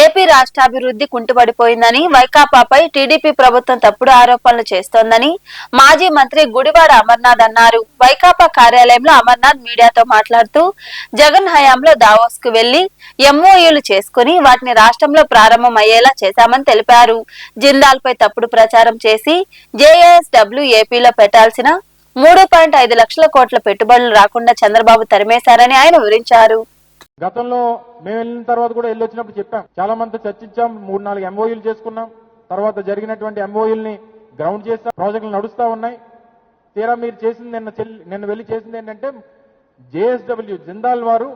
AP రాష్ట్రాభివృద్ధి కుంటుపడిపోయిందని వైకాపాపై TDP ప్రభుత్వం తప్పుడు ఆరోపణలు చేస్తోందని మాజీ మంత్రి గుడివాడ అమర్నాథ్ అన్నారు. వైకాపా కార్యాలయంలో అమర్నాథ్ మీడియాతో మాట్లాడుతూ జగన్ హయాంలో దావోస్కు వెళ్ళి ఎంఓయూలు చేసుకుని వాటిని రాష్ట్రంలో ప్రారంభం అయ్యేలా చేశామని తెలిపారు. జిందాల్ పై తప్పుడు ప్రచారం చేసి జేఏఎస్డబ్ల్యూ ఏపీలో పెట్టాల్సిన మూడు పాయింట్ ఐదు లక్షల కోట్ల పెట్టుబడులు రాకుండా చంద్రబాబు తరిమేశారని ఆయన వివరించారు. గతంలో మేము వెళ్ళిన తర్వాత కూడా వెళ్ళి వచ్చినప్పుడు చెప్పాం. చాలా మంది చర్చించాం మూడు నాలుగు ఎంఓయూలు చేసుకున్నాం. తర్వాత జరిగినటువంటి ఎంఓయూల్ని గ్రౌండ్ చేస్తాం ప్రాజెక్టులు నడుస్తా ఉన్నాయి. తీరా మీరు చేసింది నిన్న చెల్లి నిన్న వెళ్ళి చేసింది ఏంటంటే జేఎస్డబ్ల్యూ జిందాల్ వారు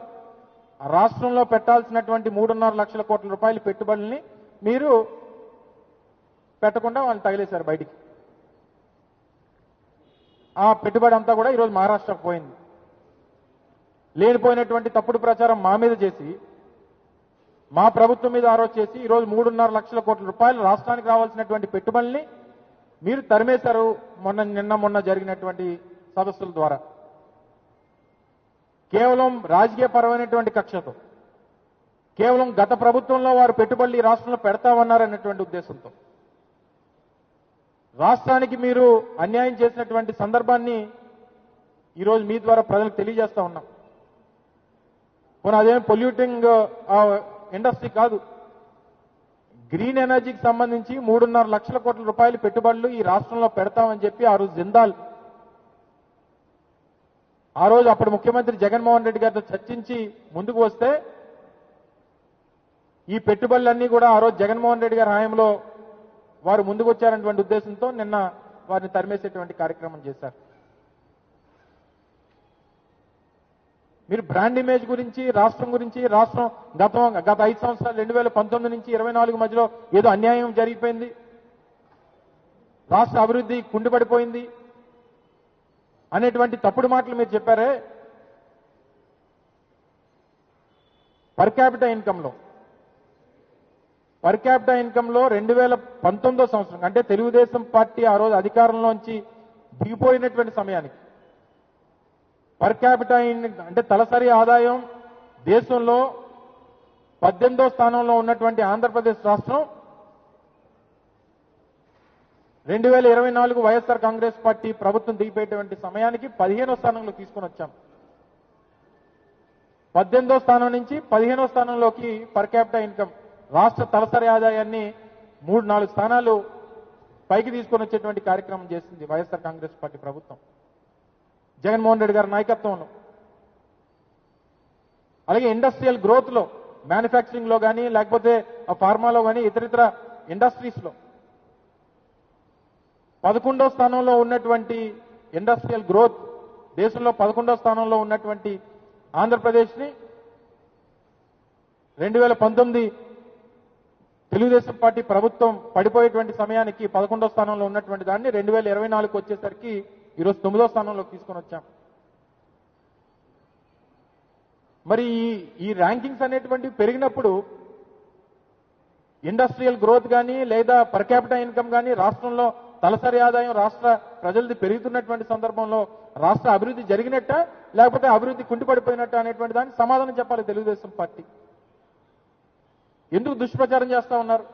రాష్ట్రంలో పెట్టాల్సినటువంటి మూడున్నర లక్షల కోట్ల రూపాయల పెట్టుబడుల్ని మీరు పెట్టకుండా వాళ్ళు తగిలేశారు బయటికి. ఆ పెట్టుబడి అంతా కూడా ఈరోజు మహారాష్ట్రకు పోయింది. లేనిపోయినటువంటి తప్పుడు ప్రచారం మా మీద చేసి మా ప్రభుత్వం మీద ఆరోప చేసి ఈరోజు మూడున్నర లక్షల కోట్ల రూపాయలు రాష్ట్రానికి రావాల్సినటువంటి పెట్టుబడుల్ని మీరు తరిమేశారు మొన్న నిన్న మొన్న జరిగినటువంటి సదస్సుల ద్వారా. కేవలం రాజకీయ పరమైనటువంటి కక్షతో కేవలం గత ప్రభుత్వంలో వారు పెట్టుబడులు ఈ రాష్ట్రంలో పెడతామన్నారన్నటువంటి ఉద్దేశంతో రాష్ట్రానికి మీరు అన్యాయం చేసినటువంటి సందర్భాన్ని ఈరోజు మీ ద్వారా ప్రజలకు తెలియజేస్తా ఉన్నాం. పోనీ అదేం పొల్యూటింగ్ ఇండస్ట్రీ కాదు. గ్రీన్ ఎనర్జీకి సంబంధించి మూడున్నర లక్షల కోట్ల రూపాయల పెట్టుబడులు ఈ రాష్ట్రంలో పెడతామని చెప్పి ఆ రోజు జిందాల్. ఆ రోజు అప్పుడు ముఖ్యమంత్రి జగన్మోహన్ రెడ్డి గారితో చర్చించి ముందుకు వస్తే ఈ పెట్టుబడులన్నీ కూడా ఆ రోజు జగన్మోహన్ రెడ్డి గారి హయాంలో వారు ముందుకు వచ్చారనేటువంటి ఉద్దేశంతో నిన్న వారిని తరిమేసేటువంటి కార్యక్రమం చేశారు. మీరు బ్రాండ్ ఇమేజ్ గురించి రాష్ట్రం గురించి రాష్ట్రం గతం గత ఐదు సంవత్సరాలు రెండు వేల పంతొమ్మిది నుంచి ఇరవై నాలుగు మధ్యలో ఏదో అన్యాయం జరిగిపోయింది. రాష్ట్ర అభివృద్ధి కుండిపడిపోయింది. అనేటువంటి తప్పుడు మాటలు మీరు చెప్పారే? పర్ క్యాపిటల్ ఇన్కంలో పర్ క్యాపిటల్ ఇన్కంలో రెండు వేల పంతొమ్మిదో సంవత్సరం అంటే తెలుగుదేశం పార్టీ ఆ రోజు అధికారంలోంచి దిగిపోయినటువంటి సమయానికి పర్ క్యాపిటల్ ఇన్- అంటే తలసరి ఆదాయం దేశంలో పద్దెనిమిదో స్థానంలో ఉన్నటువంటి ఆంధ్రప్రదేశ్ రాష్ట్రం రెండు వేల ఇరవై నాలుగు వైఎస్ఆర్ కాంగ్రెస్ పార్టీ ప్రభుత్వం దిగిపోయేటువంటి సమయానికి పదిహేనో స్థానంలో తీసుకొని వచ్చాం. పద్దెనిమిదో స్థానం నుంచి పదిహేనో స్థానంలోకి పర్ క్యాపిటల్ ఇన్కమ్ రాష్ట్ర తలసరి ఆదాయాన్ని మూడు నాలుగు స్థానాలు పైకి తీసుకొని వచ్చేటువంటి కార్యక్రమం చేసింది వైఎస్ఆర్ కాంగ్రెస్ పార్టీ ప్రభుత్వం. జగన్మోహన్ రెడ్డి గారి నాయకత్వంలో. అలాగే ఇండస్ట్రియల్ గ్రోత్లో మ్యానుఫ్యాక్చరింగ్లో కానీ లేకపోతే ఆ ఫార్మాలో కానీ ఇతరితర ఇండస్ట్రీస్లో. పదకొండో స్థానంలో ఉన్నటువంటి ఇండస్ట్రియల్ గ్రోత్ దేశంలో పదకొండో స్థానంలో ఉన్నటువంటి ఆంధ్రప్రదేశ్ని రెండు వేల పంతొమ్మిది తెలుగుదేశం పార్టీ ప్రభుత్వం పడిపోయేటువంటి సమయానికి పదకొండో స్థానంలో ఉన్నటువంటి దాన్ని రెండు వేల ఇరవై నాలుగు వచ్చేసరికి ఈరోజు తొమ్మిదో స్థానంలోకి తీసుకొని వచ్చాం. మరి ఈ- ఈ ర్యాంకింగ్స్ అనేటువంటివి పెరిగినప్పుడు ఇండస్ట్రియల్ గ్రోత్ కానీ లేదా పర్ క్యాపిటల్ ఇన్కమ్ కానీ రాష్ట్రంలో తలసరి ఆదాయం రాష్ట్ర ప్రజలది పెరుగుతున్నటువంటి సందర్భంలో రాష్ట్ర అభివృద్ధి జరిగినట్ట లేకపోతే అభివృద్ధి కుంటిపడిపోయినట్ట అనేటువంటి దానికి సమాధానం చెప్పాలి తెలుగుదేశం పార్టీ. ఎందుకు దుష్ప్రచారం చేస్తా ఉన్నారు?